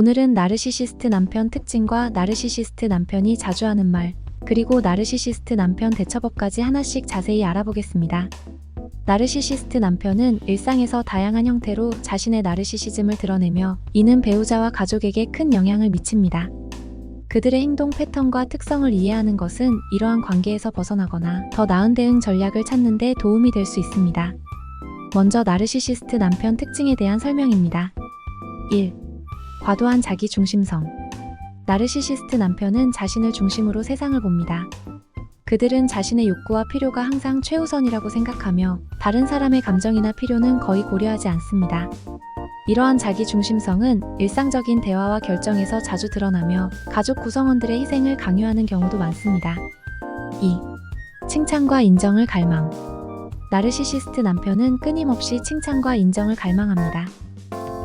오늘은 나르시시스트 남편 특징과 나르시시스트 남편이 자주 하는 말, 그리고 나르시시스트 남편 대처법까지 하나씩 자세히 알아보겠습니다. 나르시시스트 남편은 일상에서 다양한 형태로 자신의 나르시시즘을 드러내며 이는 배우자와 가족에게 큰 영향을 미칩니다. 그들의 행동 패턴과 특성을 이해하는 것은 이러한 관계에서 벗어나거나 더 나은 대응 전략을 찾는 데 도움이 될 수 있습니다. 먼저 나르시시스트 남편 특징에 대한 설명입니다. 1. 과도한 자기 중심성. 나르시시스트 남편은 자신을 중심으로 세상을 봅니다. 그들은 자신의 욕구와 필요가 항상 최우선이라고 생각하며 다른 사람의 감정이나 필요는 거의 고려하지 않습니다. 이러한 자기 중심성은 일상적인 대화와 결정에서 자주 드러나며 가족 구성원들의 희생을 강요하는 경우도 많습니다. 2. 칭찬과 인정을 갈망. 나르시시스트 남편은 끊임없이 칭찬과 인정을 갈망합니다.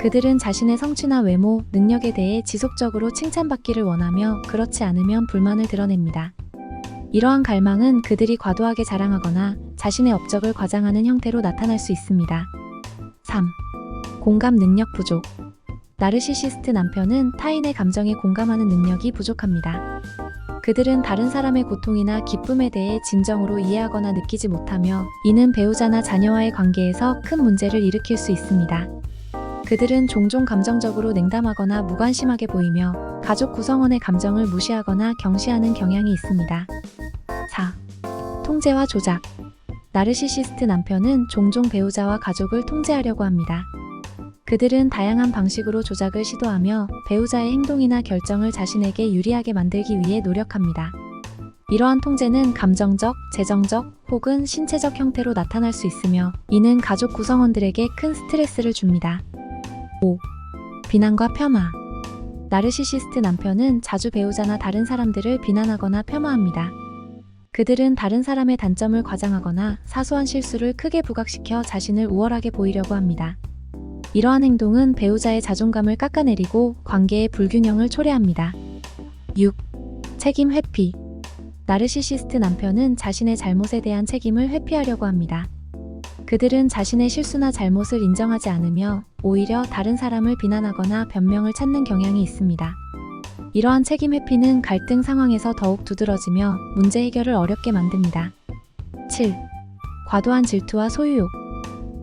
그들은 자신의 성취나 외모, 능력에 대해 지속적으로 칭찬받기를 원하며 그렇지 않으면 불만을 드러냅니다. 이러한 갈망은 그들이 과도하게 자랑하거나 자신의 업적을 과장하는 형태로 나타날 수 있습니다. 3. 공감 능력 부족. 나르시시스트 남편은 타인의 감정에 공감하는 능력이 부족합니다. 그들은 다른 사람의 고통이나 기쁨에 대해 진정으로 이해하거나 느끼지 못하며 이는 배우자나 자녀와의 관계에서 큰 문제를 일으킬 수 있습니다. 그들은 종종 감정적으로 냉담하거나 무관심하게 보이며 가족 구성원의 감정을 무시하거나 경시하는 경향이 있습니다. 4. 통제와 조작. 나르시시스트 남편은 종종 배우자와 가족을 통제하려고 합니다. 그들은 다양한 방식으로 조작을 시도하며 배우자의 행동이나 결정을 자신에게 유리하게 만들기 위해 노력합니다. 이러한 통제는 감정적, 재정적 혹은 신체적 형태로 나타날 수 있으며 이는 가족 구성원들에게 큰 스트레스를 줍니다. 5. 비난과 폄하. 나르시시스트 남편은 자주 배우자나 다른 사람들을 비난하거나 폄하합니다. 그들은 다른 사람의 단점을 과장하거나 사소한 실수를 크게 부각시켜 자신을 우월하게 보이려고 합니다. 이러한 행동은 배우자의 자존감을 깎아내리고 관계의 불균형을 초래합니다. 6. 책임 회피. 나르시시스트 남편은 자신의 잘못에 대한 책임을 회피하려고 합니다. 그들은 자신의 실수나 잘못을 인정하지 않으며 오히려 다른 사람을 비난하거나 변명을 찾는 경향이 있습니다. 이러한 책임 회피는 갈등 상황에서 더욱 두드러지며 문제 해결을 어렵게 만듭니다. 7. 과도한 질투와 소유욕.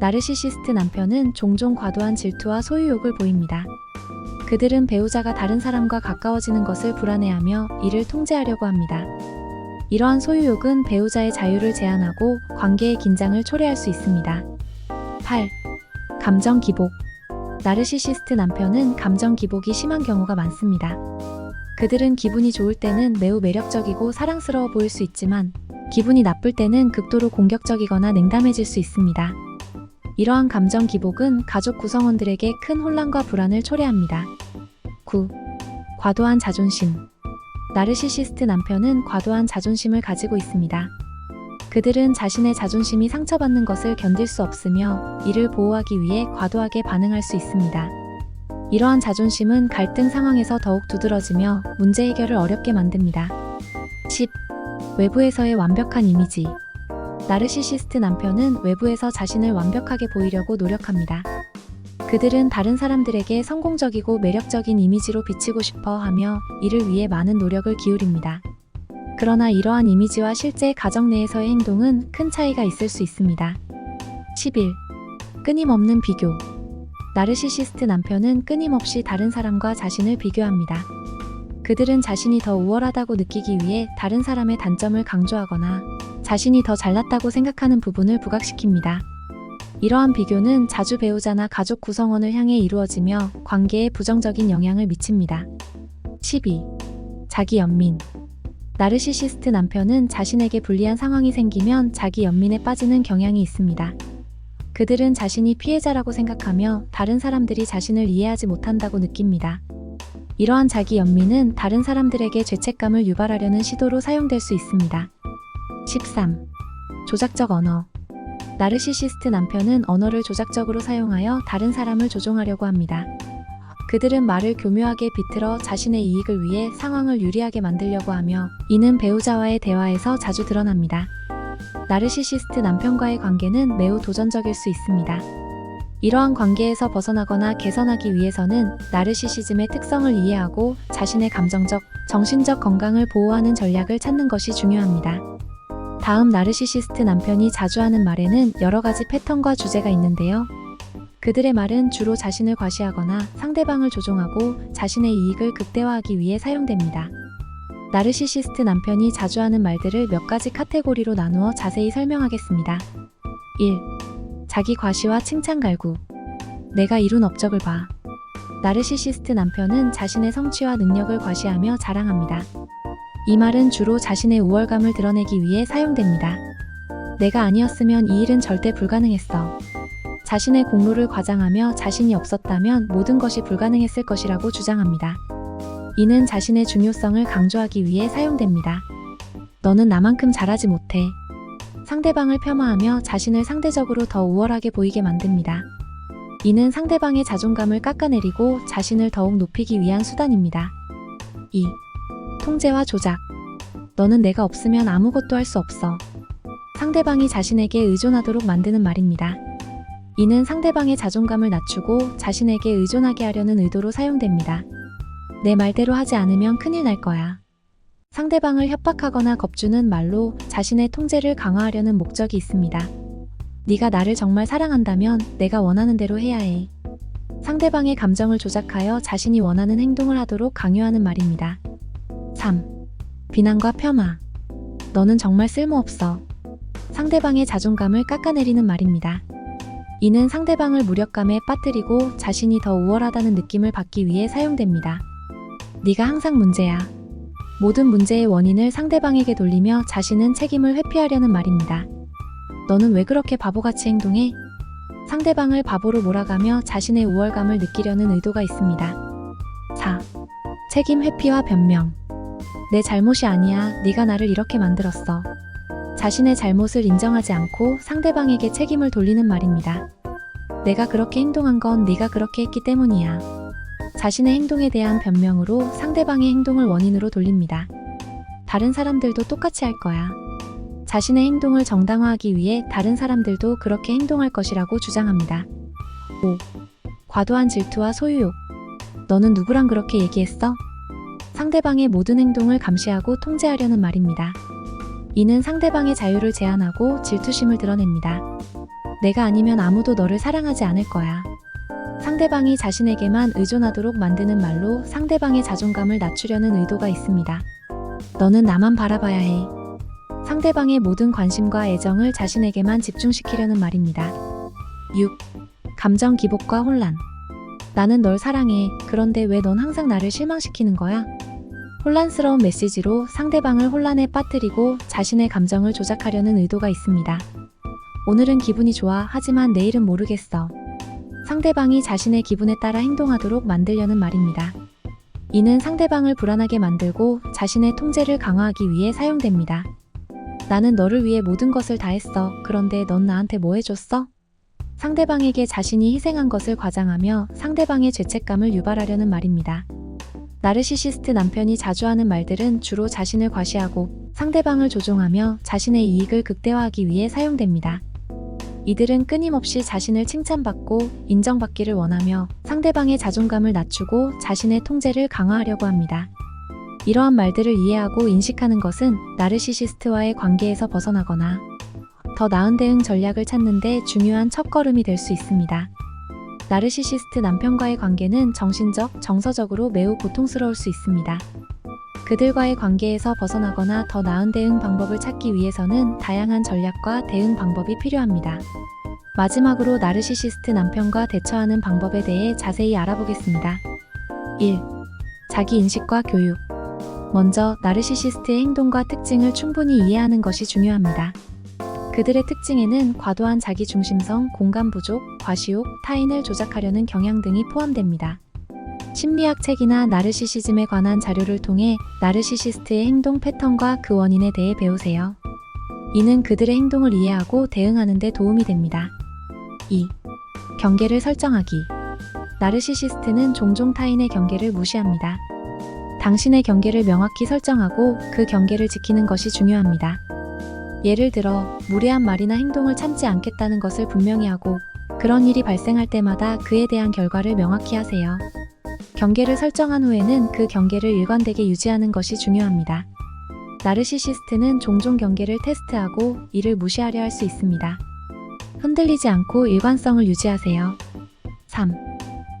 나르시시스트 남편은 종종 과도한 질투와 소유욕을 보입니다. 그들은 배우자가 다른 사람과 가까워지는 것을 불안해하며 이를 통제하려고 합니다. 이러한 소유욕은 배우자의 자유를 제한하고 관계의 긴장을 초래할 수 있습니다. 8. 감정 기복. 나르시시스트 남편은 감정 기복이 심한 경우가 많습니다. 그들은 기분이 좋을 때는 매우 매력적이고 사랑스러워 보일 수 있지만 기분이 나쁠 때는 극도로 공격적이거나 냉담해질 수 있습니다. 이러한 감정 기복은 가족 구성원들에게 큰 혼란과 불안을 초래합니다. 9. 과도한 자존심. 나르시시스트 남편은 과도한 자존심을 가지고 있습니다. 그들은 자신의 자존심이 상처받는 것을 견딜 수 없으며 이를 보호하기 위해 과도하게 반응할 수 있습니다. 이러한 자존심은 갈등 상황에서 더욱 두드러지며 문제 해결을 어렵게 만듭니다. 10. 외부에서의 완벽한 이미지. 나르시시스트 남편은 외부에서 자신을 완벽하게 보이려고 노력합니다. 그들은 다른 사람들에게 성공적이고 매력적인 이미지로 비치고 싶어 하며 이를 위해 많은 노력을 기울입니다. 그러나 이러한 이미지와 실제 가정 내에서의 행동은 큰 차이가 있을 수 있습니다. 11. 끊임없는 비교. 나르시시스트 남편은 끊임없이 다른 사람과 자신을 비교합니다. 그들은 자신이 더 우월하다고 느끼기 위해 다른 사람의 단점을 강조하거나 자신이 더 잘났다고 생각하는 부분을 부각시킵니다. 이러한 비교는 자주 배우자나 가족 구성원을 향해 이루어지며 관계에 부정적인 영향을 미칩니다. 12. 자기 연민. 나르시시스트 남편은 자신에게 불리한 상황이 생기면 자기 연민에 빠지는 경향이 있습니다. 그들은 자신이 피해자라고 생각하며 다른 사람들이 자신을 이해하지 못한다고 느낍니다. 이러한 자기 연민은 다른 사람들에게 죄책감을 유발하려는 시도로 사용될 수 있습니다. 13. 조작적 언어. 나르시시스트 남편은 언어를 조작적으로 사용하여 다른 사람을 조종하려고 합니다. 그들은 말을 교묘하게 비틀어 자신의 이익을 위해 상황을 유리하게 만들려고 하며 이는 배우자와의 대화에서 자주 드러납니다. 나르시시스트 남편과의 관계는 매우 도전적일 수 있습니다. 이러한 관계에서 벗어나거나 개선하기 위해서는 나르시시즘의 특성을 이해하고 자신의 감정적, 정신적 건강을 보호하는 전략을 찾는 것이 중요합니다. 다음 나르시시스트 남편이 자주 하는 말에는 여러 가지 패턴과 주제가 있는데요. 그들의 말은 주로 자신을 과시하거나 상대방을 조종하고 자신의 이익을 극대화하기 위해 사용됩니다. 나르시시스트 남편이 자주 하는 말들을 몇 가지 카테고리로 나누어 자세히 설명하겠습니다. 1. 자기 과시와 칭찬 갈구. 내가 이룬 업적을 봐. 나르시시스트 남편은 자신의 성취와 능력을 과시하며 자랑합니다. 이 말은 주로 자신의 우월감을 드러내기 위해 사용됩니다. 내가 아니었으면 이 일은 절대 불가능했어. 자신의 공로를 과장하며 자신이 없었다면 모든 것이 불가능했을 것이라고 주장합니다. 이는 자신의 중요성을 강조하기 위해 사용됩니다. 너는 나만큼 잘하지 못해. 상대방을 폄하하며 자신을 상대적으로 더 우월하게 보이게 만듭니다. 이는 상대방의 자존감을 깎아내리고 자신을 더욱 높이기 위한 수단입니다. 2. 통제와 조작. 너는 내가 없으면 아무것도 할 수 없어. 상대방이 자신에게 의존하도록 만드는 말입니다. 이는 상대방의 자존감을 낮추고 자신에게 의존하게 하려는 의도로 사용됩니다. 내 말대로 하지 않으면 큰일 날 거야. 상대방을 협박하거나 겁주는 말로 자신의 통제를 강화하려는 목적이 있습니다. 네가 나를 정말 사랑한다면 내가 원하는 대로 해야 해. 상대방의 감정을 조작하여 자신이 원하는 행동을 하도록 강요하는 말입니다. 3. 비난과 폄하. 너는 정말 쓸모없어. 상대방의 자존감을 깎아내리는 말입니다. 이는 상대방을 무력감에 빠뜨리고 자신이 더 우월하다는 느낌을 받기 위해 사용됩니다. 네가 항상 문제야. 모든 문제의 원인을 상대방에게 돌리며 자신은 책임을 회피하려는 말입니다. 너는 왜 그렇게 바보같이 행동해? 상대방을 바보로 몰아가며 자신의 우월감을 느끼려는 의도가 있습니다. 4. 책임 회피와 변명. 내 잘못이 아니야. 네가 나를 이렇게 만들었어. 자신의 잘못을 인정하지 않고 상대방에게 책임을 돌리는 말입니다. 내가 그렇게 행동한 건 네가 그렇게 했기 때문이야. 자신의 행동에 대한 변명으로 상대방의 행동을 원인으로 돌립니다. 다른 사람들도 똑같이 할 거야. 자신의 행동을 정당화하기 위해 다른 사람들도 그렇게 행동할 것이라고 주장합니다. 5. 과도한 질투와 소유욕. 너는 누구랑 그렇게 얘기했어? 상대방의 모든 행동을 감시하고 통제하려는 말입니다. 이는 상대방의 자유를 제한하고 질투심을 드러냅니다. 내가 아니면 아무도 너를 사랑하지 않을 거야. 상대방이 자신에게만 의존하도록 만드는 말로 상대방의 자존감을 낮추려는 의도가 있습니다. 너는 나만 바라봐야 해. 상대방의 모든 관심과 애정을 자신에게만 집중시키려는 말입니다. 6. 감정 기복과 혼란. 나는 널 사랑해. 그런데 왜 넌 항상 나를 실망시키는 거야? 혼란스러운 메시지로 상대방을 혼란에 빠뜨리고 자신의 감정을 조작하려는 의도가 있습니다. 오늘은 기분이 좋아. 하지만 내일은 모르겠어. 상대방이 자신의 기분에 따라 행동하도록 만들려는 말입니다. 이는 상대방을 불안하게 만들고 자신의 통제를 강화하기 위해 사용됩니다. 나는 너를 위해 모든 것을 다 했어. 그런데 넌 나한테 뭐 해줬어? 상대방에게 자신이 희생한 것을 과장하며 상대방의 죄책감을 유발하려는 말입니다. 나르시시스트 남편이 자주 하는 말들은 주로 자신을 과시하고 상대방을 조종하며 자신의 이익을 극대화하기 위해 사용됩니다. 이들은 끊임없이 자신을 칭찬받고 인정받기를 원하며 상대방의 자존감을 낮추고 자신의 통제를 강화하려고 합니다. 이러한 말들을 이해하고 인식하는 것은 나르시시스트와의 관계에서 벗어나거나 더 나은 대응 전략을 찾는데 중요한 첫걸음이 될 수 있습니다. 나르시시스트 남편과의 관계는 정신적, 정서적으로 매우 고통스러울 수 있습니다. 그들과의 관계에서 벗어나거나 더 나은 대응 방법을 찾기 위해서는 다양한 전략과 대응 방법이 필요합니다. 마지막으로 나르시시스트 남편과 대처하는 방법에 대해 자세히 알아보겠습니다. 1. 자기 인식과 교육. 먼저 나르시시스트의 행동과 특징을 충분히 이해하는 것이 중요합니다. 그들의 특징에는 과도한 자기 중심성, 공간 부족, 과시욕, 타인을 조작하려는 경향 등이 포함됩니다. 심리학 책이나 나르시시즘에 관한 자료를 통해 나르시시스트의 행동 패턴과 그 원인에 대해 배우세요. 이는 그들의 행동을 이해하고 대응하는 데 도움이 됩니다. 2. 경계를 설정하기. 나르시시스트는 종종 타인의 경계를 무시합니다. 당신의 경계를 명확히 설정하고 그 경계를 지키는 것이 중요합니다. 예를 들어, 무례한 말이나 행동을 참지 않겠다는 것을 분명히 하고, 그런 일이 발생할 때마다 그에 대한 결과를 명확히 하세요. 경계를 설정한 후에는 그 경계를 일관되게 유지하는 것이 중요합니다. 나르시시스트는 종종 경계를 테스트하고 이를 무시하려 할 수 있습니다. 흔들리지 않고 일관성을 유지하세요. 3.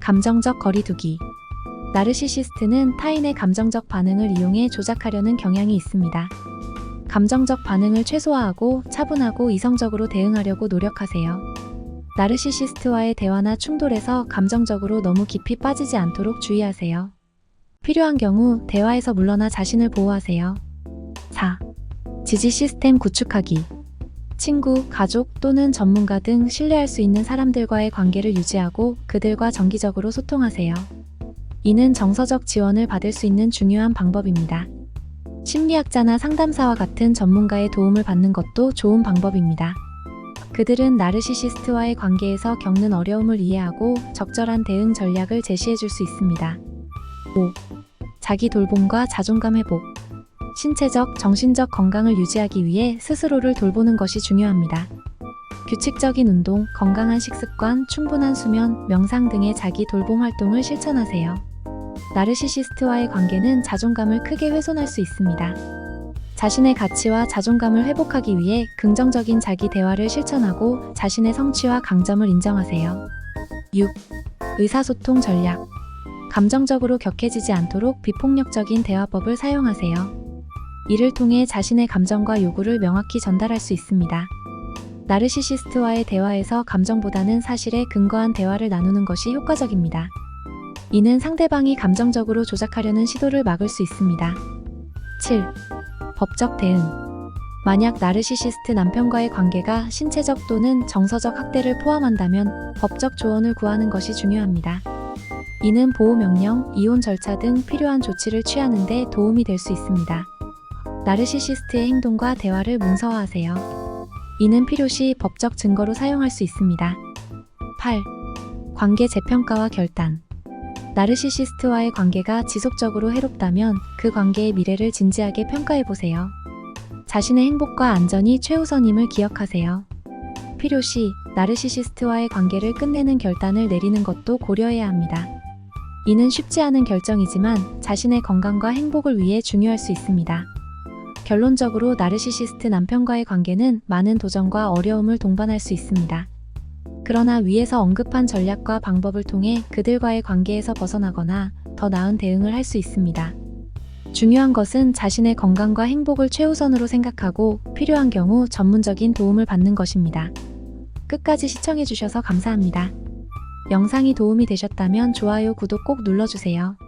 감정적 거리두기. 나르시시스트는 타인의 감정적 반응을 이용해 조작하려는 경향이 있습니다. 감정적 반응을 최소화하고 차분하고 이성적으로 대응하려고 노력하세요. 나르시시스트와의 대화나 충돌에서 감정적으로 너무 깊이 빠지지 않도록 주의하세요. 필요한 경우 대화에서 물러나 자신을 보호하세요. 4. 지지 시스템 구축하기. 친구, 가족 또는 전문가 등 신뢰할 수 있는 사람들과의 관계를 유지하고 그들과 정기적으로 소통하세요. 이는 정서적 지원을 받을 수 있는 중요한 방법입니다. 심리학자나 상담사와 같은 전문가의 도움을 받는 것도 좋은 방법입니다. 그들은 나르시시스트와의 관계에서 겪는 어려움을 이해하고 적절한 대응 전략을 제시해 줄 수 있습니다. 5. 자기 돌봄과 자존감 회복. 신체적, 정신적 건강을 유지하기 위해 스스로를 돌보는 것이 중요합니다. 규칙적인 운동, 건강한 식습관, 충분한 수면, 명상 등의 자기 돌봄 활동을 실천하세요. 나르시시스트와의 관계는 자존감을 크게 훼손할 수 있습니다. 자신의 가치와 자존감을 회복하기 위해 긍정적인 자기 대화를 실천하고 자신의 성취와 강점을 인정하세요. 6. 의사소통 전략. 감정적으로 격해지지 않도록 비폭력적인 대화법을 사용하세요. 이를 통해 자신의 감정과 요구를 명확히 전달할 수 있습니다. 나르시시스트와의 대화에서 감정보다는 사실에 근거한 대화를 나누는 것이 효과적입니다. 이는 상대방이 감정적으로 조작하려는 시도를 막을 수 있습니다. 7. 법적 대응. 만약 나르시시스트 남편과의 관계가 신체적 또는 정서적 학대를 포함한다면 법적 조언을 구하는 것이 중요합니다. 이는 보호명령, 이혼 절차 등 필요한 조치를 취하는 데 도움이 될 수 있습니다. 나르시시스트의 행동과 대화를 문서화하세요. 이는 필요시 법적 증거로 사용할 수 있습니다. 8. 관계 재평가와 결단. 나르시시스트와의 관계가 지속적으로 해롭다면 그 관계의 미래를 진지하게 평가해 보세요. 자신의 행복과 안전이 최우선임을 기억하세요. 필요시 나르시시스트와의 관계를 끝내는 결단을 내리는 것도 고려해야 합니다. 이는 쉽지 않은 결정이지만 자신의 건강과 행복을 위해 중요할 수 있습니다. 결론적으로 나르시시스트 남편과의 관계는 많은 도전과 어려움을 동반할 수 있습니다. 그러나 위에서 언급한 전략과 방법을 통해 그들과의 관계에서 벗어나거나 더 나은 대응을 할 수 있습니다. 중요한 것은 자신의 건강과 행복을 최우선으로 생각하고 필요한 경우 전문적인 도움을 받는 것입니다. 끝까지 시청해주셔서 감사합니다. 영상이 도움이 되셨다면 좋아요, 구독 꼭 눌러주세요.